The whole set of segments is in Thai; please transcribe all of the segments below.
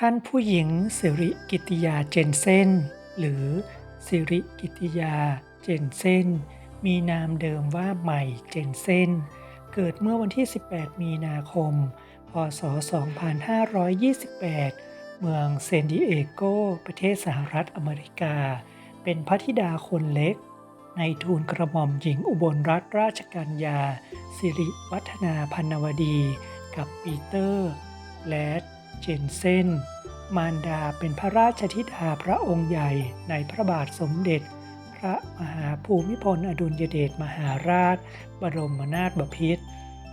ท่านผู้หญิงสิริกิติยาเจนเซนหรือสิริกิติยาเจนเซนมีนามเดิมว่าใหม่เจนเซนเกิดเมื่อวันที่ 18 มีนาคม พศ 2528 เมืองเซนดิเอโก ประเทศสหรัฐอเมริกา เป็นพระธิดาคนเล็ก ในทูลกระหม่อมหญิงอุบลรัตนราชกัญญาสิริวัฒนาพันวดี กับปีเตอร์ และ เจนเซนมารดาเป็นพระราชธิดาพระองค์ใหญ่ในพระบาทสมเด็จ พระมหาภูมิพลอดุลยเดชมหาราช บรมนาถบพิตร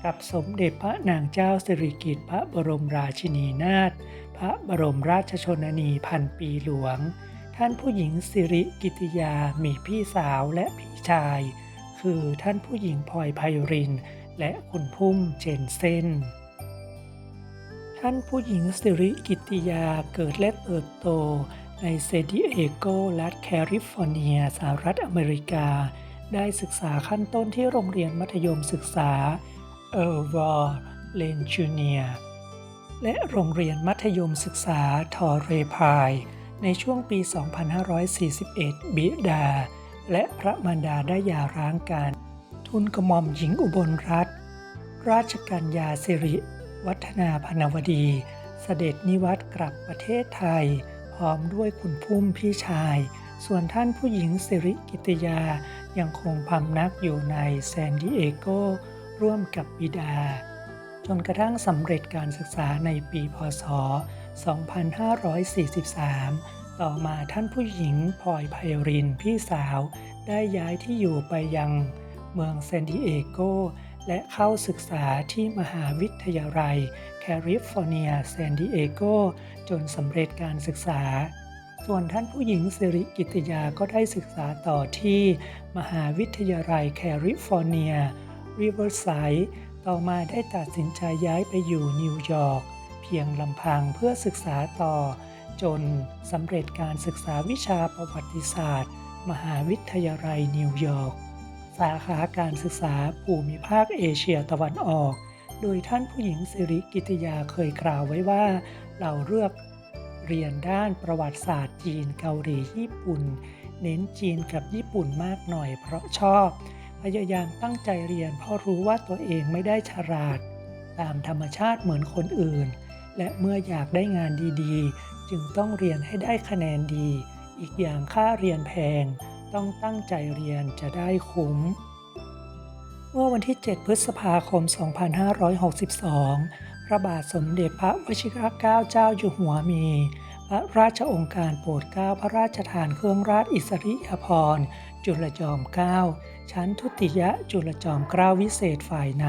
กับสมเด็จพระนางเจ้าสิริกิติ์พระบรมราชินีนาถพระบรมราชชนนีพันปีหลวง ท่านผู้หญิงสิริกิติยามีพี่สาวและพี่ชาย คือท่านผู้หญิงพลอยไพริน และคุณพุ่มเจนเซน ท่านผู้หญิงสิริกิติยาเกิดและเติบโตในเซดิเอโกรัฐแคลิฟอร์เนียสหรัฐอเมริกา ได้ศึกษาขั้นต้นที่โรงเรียนมัธยมศึกษาเออร์วอร์เลนจูเนียและโรงเรียนมัธยมศึกษาทอเรพาย ในช่วงปี 2541 บิดา และพระมารดาได้หย่าร้างกัน ทุนกระหม่อมหญิงอุบลรัตนราชกัญญาสิริ วัฒนาพนวดี เสด็จนิวัตกลับประเทศไทย พร้อมด้วยคุณพุ่มพี่ชาย ส่วนท่านผู้หญิงสิริกิติยายังคงพำนักอยู่ในแซนดิเอโกร่วมกับบิดา จนกระทั่งสำเร็จการศึกษาในปีพศ 2543 ต่อมาท่านผู้หญิงพลอยไพรินพี่สาว ได้ย้ายที่อยู่ไปยังเมืองเซนดิเอโก และเข้าศึกษาที่มหาวิทยาลัย แคลิฟอร์เนียแซนดิเอโกจนสำเร็จการศึกษา ส่วนท่านผู้หญิงสิริกิติยาก็ได้ศึกษาต่อที่ มหาวิทยาลัยแคลิฟอร์เนียริเวอร์ไซด์ต่อมาได้ตัดสินใจย้ายไปอยู่นิวยอร์กเพียงลำพังเพื่อศึกษาต่อ จนสำเร็จการศึกษาวิชาประวัติศาสตร์ มหาวิทยาลัยนิวยอร์ก สาขาการศึกษาภูมิภาคเอเชียตะวันออก โดยท่านผู้หญิงสิริกิติยาเคยกล่าวไว้ว่า เราเลือกเรียนด้านประวัติศาสตร์จีนเกาหลีญี่ปุ่น เน้นจีนกับญี่ปุ่นมากหน่อยเพราะชอบ พยายามตั้งใจเรียนเพราะรู้ว่าตัวเองไม่ได้ฉลาด ตามธรรมชาติเหมือนคนอื่น และเมื่ออยากได้งานดีๆ จึงต้องเรียนให้ได้คะแนนดี อีกอย่างค่าเรียนแพง ต้องตั้งใจเรียนจะได้คุ้ม เมื่อวันที่ 7 พฤษภาคม 2562 พระบาทสมเด็จพระวชิรเกล้าเจ้าอยู่หัวมี พระราชองค์การโปรดเกล้าพระราชทานเครื่องราชอิสริยาภรณ์จุลจอมเกล้าชั้นทุติยะจุลจอมเกล้าวิเศษฝ่ายใน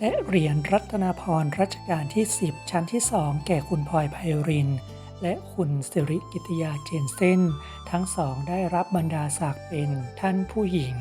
และเหรียญรัตนาพรรัชกาลที่ 10 ชั้นที่ 2 แก่คุณพลอยไพริน และคุณสิริกิติยาเจนเซนทั้งสองได้รับบรรดาศักดิ์เป็นท่านผู้หญิง